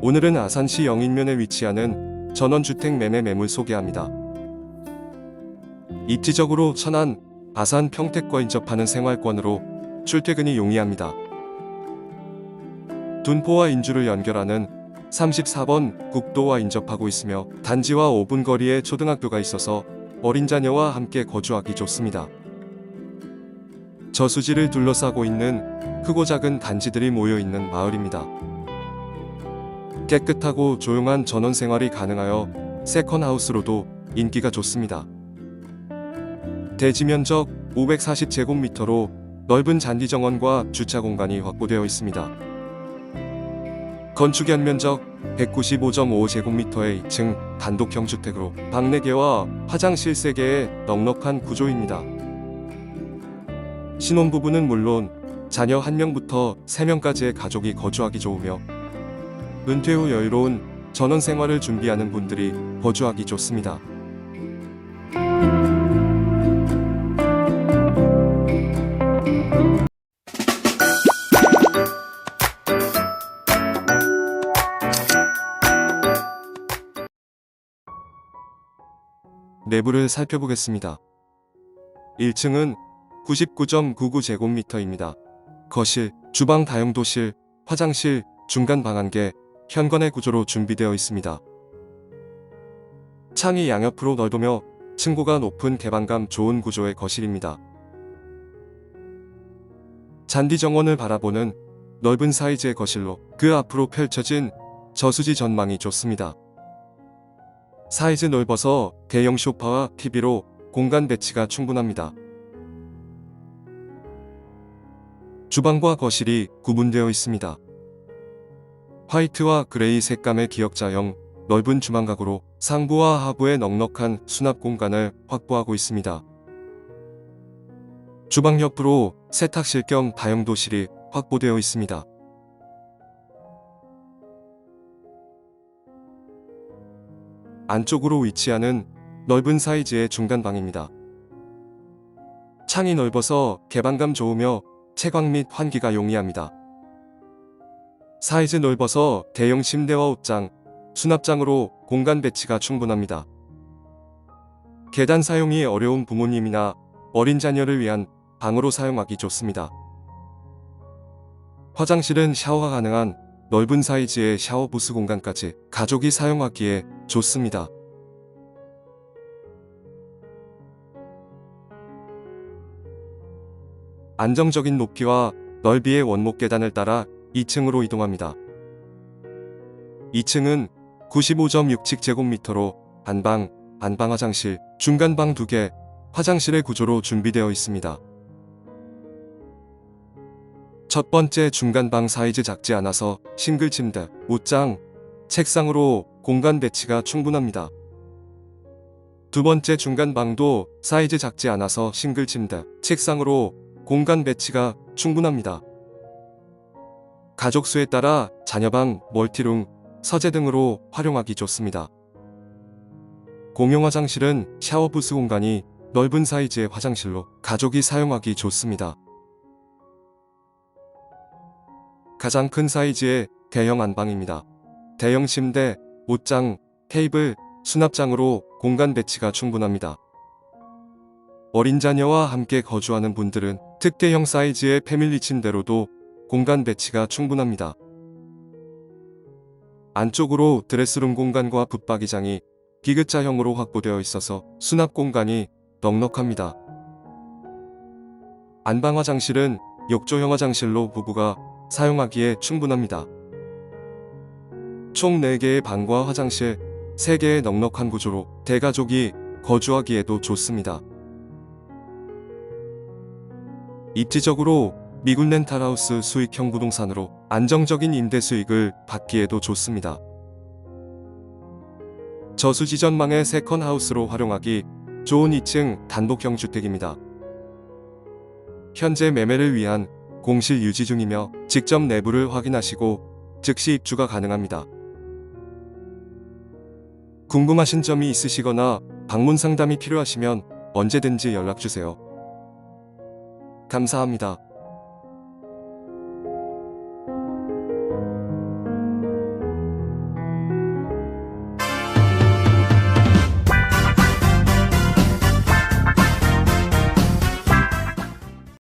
오늘은 아산시 영인면에 위치하는 전원주택 매매 매물 소개합니다. 입지적으로 천안, 아산 평택과 인접하는 생활권으로 출퇴근이 용이합니다. 둔포와 인주를 연결하는 34번 국도와 인접하고 있으며 단지와 5분 거리에 초등학교가 있어서 어린 자녀와 함께 거주하기 좋습니다. 저수지를 둘러싸고 있는 크고 작은 단지들이 모여 있는 마을입니다. 깨끗하고 조용한 전원 생활이 가능하여 세컨하우스로도 인기가 좋습니다. 대지 면적 540제곱미터로 넓은 잔디 정원과 주차 공간이 확보되어 있습니다. 건축 연면적 195.5제곱미터의 2층 단독형 주택으로 방 4개와 화장실 3개의 넉넉한 구조입니다. 신혼부부는 물론 자녀 1명부터 3명까지의 가족이 거주하기 좋으며 은퇴 후 여유로운 전원 생활을 준비하는 분들이 거주하기 좋습니다. 내부를 살펴보겠습니다. 1층은 99.99제곱미터입니다. 거실, 주방 다용도실, 화장실, 중간 방 한 개, 현관의 구조로 준비되어 있습니다. 창이 양옆으로 넓으며 층고가 높은 개방감 좋은 구조의 거실입니다. 잔디 정원을 바라보는 넓은 사이즈의 거실로 그 앞으로 펼쳐진 저수지 전망이 좋습니다. 사이즈 넓어서 대형 소파와 TV로 공간 배치가 충분합니다. 주방과 거실이 구분되어 있습니다. 화이트와 그레이 색감의 기역자형 넓은 주방가구로 상부와 하부의 넉넉한 수납 공간을 확보하고 있습니다. 주방 옆으로 세탁실 겸 다용도실이 확보되어 있습니다. 안쪽으로 위치하는 넓은 사이즈의 중간방입니다. 창이 넓어서 개방감 좋으며 채광 및 환기가 용이합니다. 사이즈 넓어서 대형 침대와 옷장, 수납장으로 공간 배치가 충분합니다. 계단 사용이 어려운 부모님이나 어린 자녀를 위한 방으로 사용하기 좋습니다. 화장실은 샤워가 가능한 넓은 사이즈의 샤워 부스 공간까지 가족이 사용하기에 좋습니다. 안정적인 높이와 넓이의 원목 계단을 따라 2층으로 이동합니다. 2층은 95.67제곱미터로 안방, 안방 화장실, 중간방 2개, 화장실의 구조로 준비되어 있습니다. 첫 번째 중간방 사이즈 작지 않아서 싱글 침대, 옷장, 책상으로 공간 배치가 충분합니다. 두 번째 중간 방도 사이즈 작지 않아서 싱글 침대, 책상으로 공간 배치가 충분합니다. 가족 수에 따라 자녀방, 멀티룸, 서재 등으로 활용하기 좋습니다. 공용 화장실은 샤워 부스 공간이 넓은 사이즈의 화장실로 가족이 사용하기 좋습니다. 가장 큰 사이즈의 대형 안방입니다. 대형 침대, 옷장, 테이블, 수납장으로 공간 배치가 충분합니다. 어린 자녀와 함께 거주하는 분들은 특대형 사이즈의 패밀리 침대로도 공간 배치가 충분합니다. 안쪽으로 드레스룸 공간과 붙박이장이 디귿자형으로 확보되어 있어서 수납 공간이 넉넉합니다. 안방 화장실은 욕조형 화장실로 부부가 사용하기에 충분합니다. 총 4개의 방과 화장실, 3개의 넉넉한 구조로 대가족이 거주하기에도 좋습니다. 입지적으로 미군 렌탈하우스 수익형 부동산으로 안정적인 임대 수익을 받기에도 좋습니다. 저수지 전망의 세컨하우스로 활용하기 좋은 2층 단독형 주택입니다. 현재 매매를 위한 공실 유지 중이며 직접 내부를 확인하시고 즉시 입주가 가능합니다. 궁금하신 점이 있으시거나 방문 상담이 필요하시면 언제든지 연락주세요. 감사합니다.